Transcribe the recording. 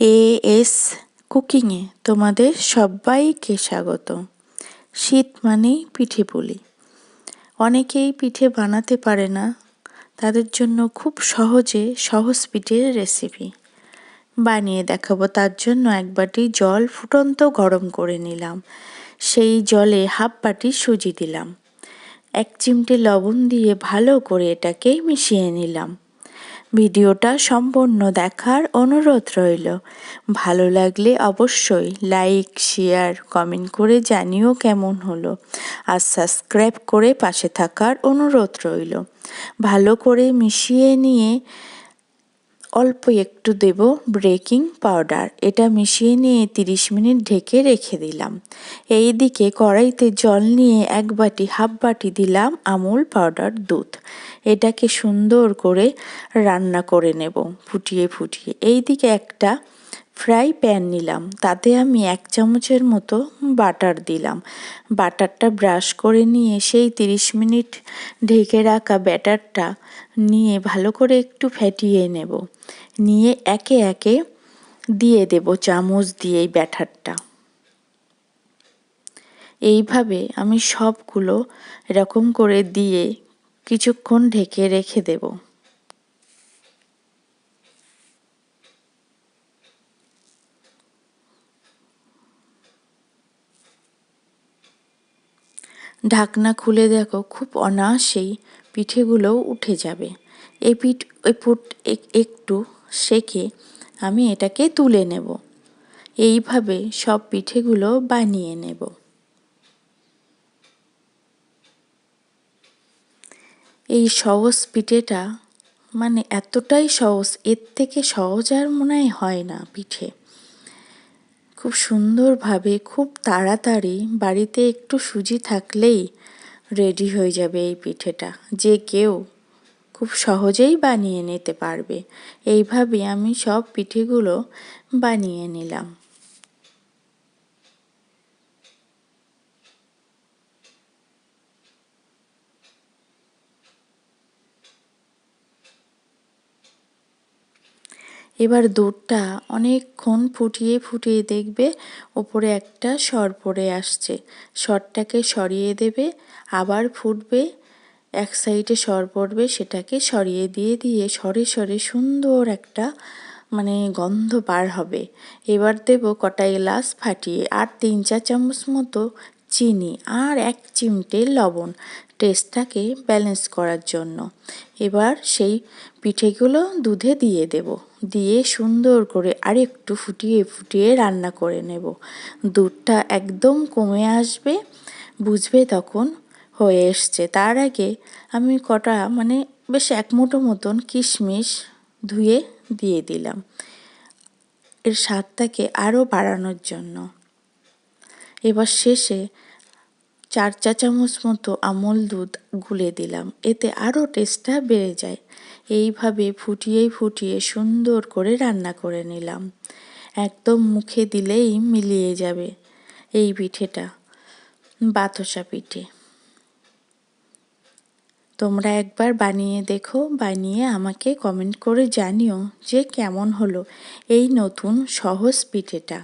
A S কুকিংয়ে তোমাদের সবাইকে স্বাগত। শীত মানেই পিঠে পুলি। অনেকেই পিঠে বানাতে পারে না, তাদের জন্য খুব সহজে সহজ পিঠের রেসিপি। বানিয়ে দেখাবো, তার জন্য এক বাটি জল ফুটন্ত গরম করে নিলাম। সেই জলে হাফ বাটি সুজি দিলাম। এক চিমটে লবণ দিয়ে ভালো করে এটাকে মিশিয়ে নিলাম। ভিডিওটা সম্পূর্ণ দেখার অনুরোধ রইল। ভালো লাগলে অবশ্যই লাইক, শেয়ার, কমেন্ট করে জানিও কেমন হলো আর সাবস্ক্রাইব করে পাশে থাকার অনুরোধ রইল। ভালো করে মিশিয়ে নিয়ে অল্প একটু দেব ব্রেকিং পাউডার। এটা মিশিয়ে নিয়ে তিরিশ মিনিট ঢেকে রেখে দিলাম। এই দিকে কড়াইতে জল নিয়ে এক বাটি, হাফ বাটি দিলাম আমুল পাউডার দুধ। এটাকে সুন্দর করে রান্না করে নেব ফুটিয়ে ফুটিয়ে। এই দিকে একটা ফ্রাই প্যান নিলাম। তাতে আমি এক চামচের মতো বাটার দিলাম। বাটারটা ব্রাশ করে নিয়ে সেই তিরিশ মিনিট ঢেকে রাখা ব্যাটারটা নিয়ে ভালো করে একটু ফেটিয়ে নেব। নিয়ে একে একে দিয়ে দেব চামচ দিয়ে এই ব্যাটারটা। এইভাবে আমি সবগুলো এরকম করে দিয়ে কিছুক্ষণ ঢেকে রেখে দেব। ঢাকনা খুলে দেখো, খুব অনায়াসেই পিঠেগুলোও উঠে যাবে। এই পিঠ, এই পুট একটু সেকে আমি এটাকে তুলে নেব। এইভাবে সব পিঠেগুলো বানিয়ে নেব। এই সহজ পিঠেটা মানে এতটাই সহজ, এর থেকে সহজ আর মনে হয় না পিঠে। খুব সুন্দরভাবে, খুব তাড়াতাড়ি বাড়িতে একটু সুজি থাকলেই রেডি হয়ে যাবে এই পিঠেটা। যে কেউ খুব সহজেই বানিয়ে নিতে পারবে। এইভাবে আমি সব পিঠেগুলো বানিয়ে নিলাম। এবার দুধটা অনেকক্ষণ ফুটিয়ে ফুটিয়ে দেখবে, ওপরে একটা সর পড়ে আসছে। সরটাকে সরিয়ে দেবে, আবার ফুটবে, এক সাইডে সর পড়বে, সেটাকে সরিয়ে দিয়ে দিয়ে সরে সরে সুন্দর একটা মানে গন্ধ বার হবে। এবার দেব কটা এলাচ ফাটিয়ে, আর তিন চার চামচ মতো চিনি, আর এক চিমটে লবণ টেস্টটাকে ব্যালেন্স করার জন্য। এবার সেই পিঠেগুলো দুধে দিয়ে দেব। দিয়ে সুন্দর করে আরেকটু ফুটিয়ে ফুটিয়ে রান্না করে নেব। দুধটা একদম কমে আসবে, বুঝবে তখন হয়ে এসছে। তার আগে আমি কটা মানে বেশ এক মুঠো মতন কিশমিশ ধুয়ে দিয়ে দিলাম। এর স্বাদটাকে আরও বাড়ানোর জন্য। এবার শেষে চার চা চামচ মতো আমল দুধ গুলে দিলাম। এতে আরও টেস্টটা বেড়ে যায়। এইভাবে ফুটিয়ে ফুটিয়ে সুন্দর করে রান্না করে নিলাম। একদম মুখে দিলেই মিলিয়ে যাবে এই পিঠেটা, বাতসা পিঠে। তোমরা একবার বানিয়ে দেখো, বানিয়ে আমাকে কমেন্ট করে জানিও যে কেমন হলো এই নতুন সহজ পিঠেটা।